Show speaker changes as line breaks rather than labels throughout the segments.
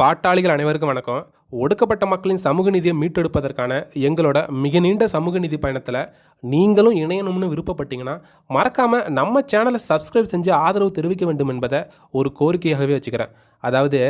பாட்டாளிகள் அனைவருக்கும் வணக்கம். ஒடுக்கப்பட்ட மக்களின் சமூக நிதியை மீட்டெடுப்பதற்கான எங்களோட மிக நீண்ட சமூக நிதி பயணத்தில் நீங்களும் இணையணும்னு விருப்பப்பட்டீங்கன்னா மறக்காமல் நம்ம சேனலை சப்ஸ்கிரைப் செஞ்சு ஆதரவு தெரிவிக்க வேண்டும் என்பதை ஒரு கோரிக்கையாகவே வச்சுக்கிறேன். அதாவது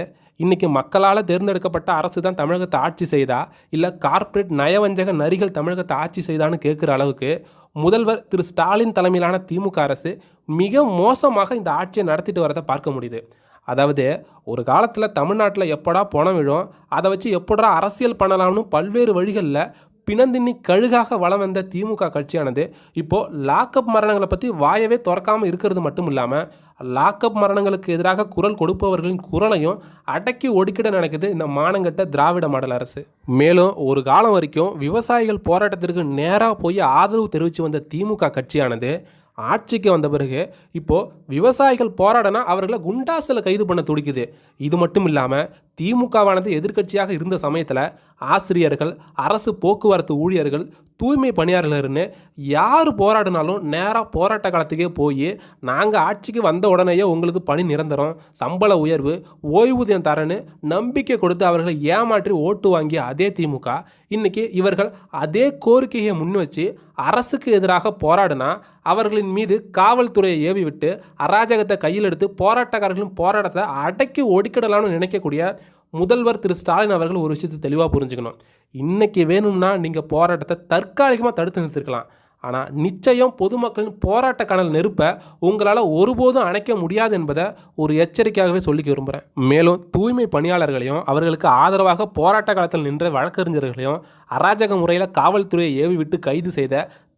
இன்றைக்கி மக்களால் தேர்ந்தெடுக்கப்பட்ட அரசு தான் தமிழகத்தை ஆட்சி செய்தா? இல்லை கார்ப்பரேட் நயவஞ்சக நரிகள் தமிழகத்தை ஆட்சி செய்தான்னு கேட்குற அளவுக்கு முதல்வர் திரு ஸ்டாலின் தலைமையிலான திமுக அரசு மிக மோசமாக இந்த ஆட்சியை நடத்திட்டு வரதை பார்க்க முடியுது. அதாவது ஒரு காலத்தில் தமிழ்நாட்டில் எப்படா பணம் விழும் அதை வச்சு எப்படா அரசியல் பண்ணலாம்னு பல்வேறு வழிகளில் பிணந்தின்னி கழுகாக வளம் வந்த திமுக கட்சியானது இப்போது லாக்அப் மரணங்களை பற்றி வாயவே திறக்காமல் இருக்கிறது மட்டும் இல்லாமல் லாக்அப் மரணங்களுக்கு எதிராக குரல் கொடுப்பவர்களின் குரலையும் அடக்கி ஒடுக்கிட நினைக்குது இந்த மானங்கட்ட திராவிட மாடல் அரசு. மேலும் ஒரு காலம் வரைக்கும் விவசாயிகள் போராட்டத்திற்கு நேராக போய் ஆதரவு தெரிவித்து வந்த திமுக கட்சியானது ஆட்சிக்கு வந்த பிறகு இப்போது விவசாயிகள் போராடனா அவர்களை குண்டாசில் கைது பண்ண துடிக்குது. இது மட்டும் இல்லாமல் திமுகவானது எதிர்க்கட்சியாக இருந்த சமயத்தில் ஆசிரியர்கள் அரசு போக்குவரத்து ஊழியர்கள் தூய்மை பணியாளர்கள்னு யார் போராடினாலும் நேராக போராட்ட காலத்துக்கே போய் நாங்கள் ஆட்சிக்கு வந்த உடனேயே உங்களுக்கு பணி நிரந்தரம் சம்பள உயர்வு ஓய்வூதியம் தரன்னு நம்பிக்கை கொடுத்து அவர்களை ஏமாற்றி ஓட்டு வாங்கிய அதே திமுக இன்றைக்கி இவர்கள் அதே கோரிக்கையை முன் வச்சு அரசுக்கு எதிராக போராடினா அவர்களின் மீது காவல்துறையை ஏவி விட்டு அராஜகத்தை கையில் எடுத்து போராட்டக்காரர்களின் போராட்டத்தை அடக்கி ஒடுக்கிடலாம்னு நினைக்கக்கூடிய முதல்வர் திரு ஸ்டாலின் அவர்கள் ஒரு விஷயத்தை தெளிவாக புரிஞ்சுக்கணும். இன்றைக்கி வேணும்னா நீங்கள் போராட்டத்தை தற்காலிகமாக தடுத்து நிறுத்திருக்கலாம். ஆனால் நிச்சயம் பொதுமக்களின் போராட்ட கனல் நெருப்பை உங்களால் ஒருபோதும் அணைக்க முடியாது என்பதை ஒரு எச்சரிக்கையாகவே சொல்லிக்க விரும்புகிறேன் மேலும் தூய்மை பணியாளர்களையும் அவர்களுக்கு ஆதரவாக போராட்ட காலத்தில் நின்ற வழக்கறிஞர்களையும் அராஜக முறையில் காவல்துறையை ஏவி விட்டு கைது செய்த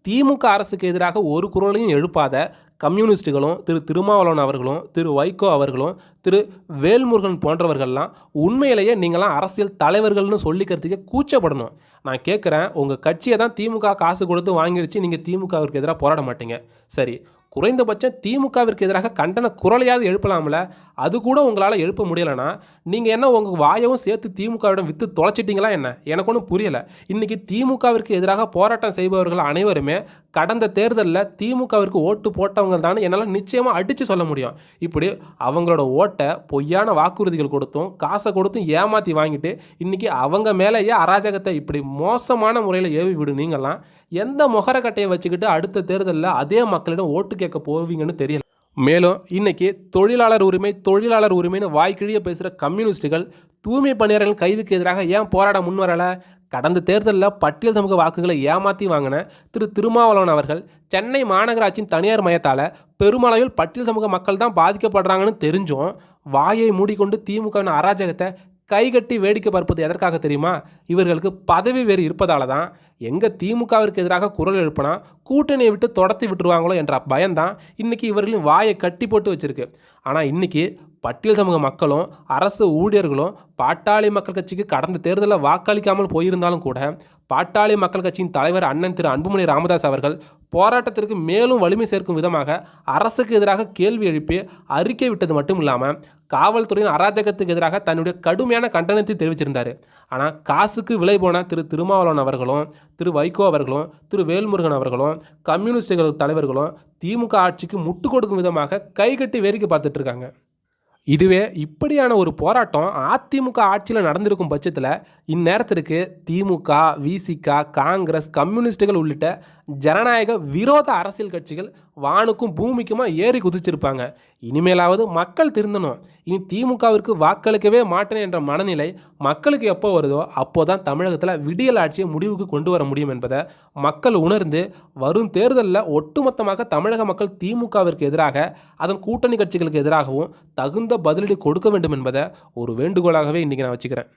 திமுக அரசுக்கு எதிராக ஒரு குரலையும் எழுப்பாத கம்யூனிஸ்டுகளும் திரு திருமாவளவன் அவர்களும் திரு வைகோ அவர்களும் திரு வேல்முருகன் போன்றவர்கள்லாம் உண்மையிலேயே நீங்களாம் அரசியல் தலைவர்கள்னு சொல்லிக்கிறதுக்கே கூச்சப்படணும். நான் கேட்குறேன் உங்கள் கட்சியை தான் திமுக காசு கொடுத்து வாங்கிடுச்சு நீங்கள் திமுகவிற்கு எதிராக போராட மாட்டீங்க. சரி குறைந்தபட்சம் திமுகவிற்கு எதிராக கண்டன குரலையாவது எழுப்பலாம்ல? அது கூட உங்களால் எழுப்ப முடியலைன்னா நீங்கள் என்ன உங்கள் வாயவும் சேர்த்து திமுகவிடம் விற்று தொலைச்சிட்டிங்களா என்ன? எனக்கு ஒன்றும் புரியலை. இன்றைக்கி திமுகவிற்கு எதிராக போராட்டம் செய்பவர்கள் அனைவருமே கடந்த தேர்தலில் திமுகவிற்கு ஓட்டு போட்டவங்க தான் என்னால் நிச்சயமாக அடித்து சொல்ல முடியும். இப்படி அவங்களோட ஓட்டை பொய்யான வாக்குறுதிகள் கொடுத்தும் காசை கொடுத்தும் ஏமாற்றி வாங்கிட்டு இன்றைக்கி அவங்க மேலேயே அராஜகத்தை இப்படி மோசமான முறையில் ஏவி விடு நீங்கள்லாம் எந்த முகரக்கட்டையை வச்சுக்கிட்டு அடுத்த தேர்தலில் அதே மக்களிடம் ஓட்டு கேட்க போவீங்கன்னு தெரியல. மேலும் இன்னைக்கு தொழிலாளர் உரிமை தொழிலாளர் உரிமைன்னு வாய்க்கிழிய பேசுகிற கம்யூனிஸ்டுகள் தூய்மை பணியாளர்கள் கைதுக்கு எதிராக ஏன் போராட முன்வரலை? கடந்த தேர்தலில் பட்டியல் சமூக வாக்குகளை ஏமாற்றி வாங்கின திரு திருமாவளவன் அவர்கள் சென்னை மாநகராட்சியின் தனியார் மையத்தால் பெருமளவில் பட்டியல் சமூக மக்கள் தான் பாதிக்கப்படுறாங்கன்னு தெரிஞ்சும் வாயை மூடிக்கொண்டு திமுகவின் அராஜகத்தை கைகட்டி வேடிக்கை பார்ப்பது எதற்காக தெரியுமா? இவர்களுக்கு பதவி வேறு இருப்பதால தான். எங்கே திமுகவிற்கு எதிராக குரல் எழுப்பினா கூட்டணியை விட்டு தொடர்த்தி விட்டுருவாங்களோ என்ற பயம்தான் இன்றைக்கி இவர்களின் வாயை கட்டி போட்டு வச்சிருக்கு. ஆனால் இன்றைக்கி பட்டியல் சமூக மக்களும் அரசு ஊழியர்களும் பாட்டாளி மக்கள் கட்சிக்கு கடந்த தேர்தலில் வாக்களிக்காமல் போயிருந்தாலும் கூட பாட்டாளி மக்கள் கட்சியின் தலைவர் அண்ணன் திரு அன்புமணி ராமதாஸ் அவர்கள் போராட்டத்திற்கு மேலும் வலிமை சேர்க்கும் விதமாக அரசுக்கு எதிராக கேள்வி எழுப்பி அறிக்கை விட்டது மட்டும் இல்லாமல் காவல்துறையின் அராஜகத்துக்கு எதிராக தன்னுடைய கடுமையான கண்டனத்தை தெரிவிச்சிருந்தார். ஆனால் காசுக்கு விலை போன திரு திருமாவளவன் அவர்களும் திரு வைகோ அவர்களும் திரு வேல்முருகன் அவர்களும் கம்யூனிஸ்டுகள் தலைவர்களும் திமுக ஆட்சிக்கு முட்டு கொடுக்கும் விதமாக கைகட்டி வேடிக்கை பார்த்துட்டு இருக்காங்க. இதுவே இப்படியான ஒரு போராட்டம் அதிமுக ஆட்சியில் நடந்திருக்கும் பட்சத்தில் இந்நேரத்திற்கு திமுக விசிக காங்கிரஸ் கம்யூனிஸ்டுகள் உள்ளிட்ட ஜனநாயக விரோத அரசியல் கட்சிகள் வானுக்கும் பூமிக்குமா ஏறி குதிச்சிருப்பாங்க. இனிமேலாவது மக்கள் திருந்தணும். இனி திமுகவிற்கு வாக்களிக்கவே மாட்டேன் என்ற மனநிலை மக்களுக்கு எப்போ வருதோ அப்போ தான் தமிழகத்தில் விடியல் ஆட்சியை முடிவுக்கு கொண்டு வர முடியும் என்பதை மக்கள் உணர்ந்து வரும் தேர்தலில் ஒட்டுமொத்தமாக தமிழக மக்கள் திமுகவிற்கு எதிராக அதன் கூட்டணி கட்சிகளுக்கு எதிராகவும் தகுந்த பதிலடி கொடுக்க வேண்டும் என்பதை ஒரு வேண்டுகோளாகவே இன்றைக்கி நான் வச்சுக்கிறேன்.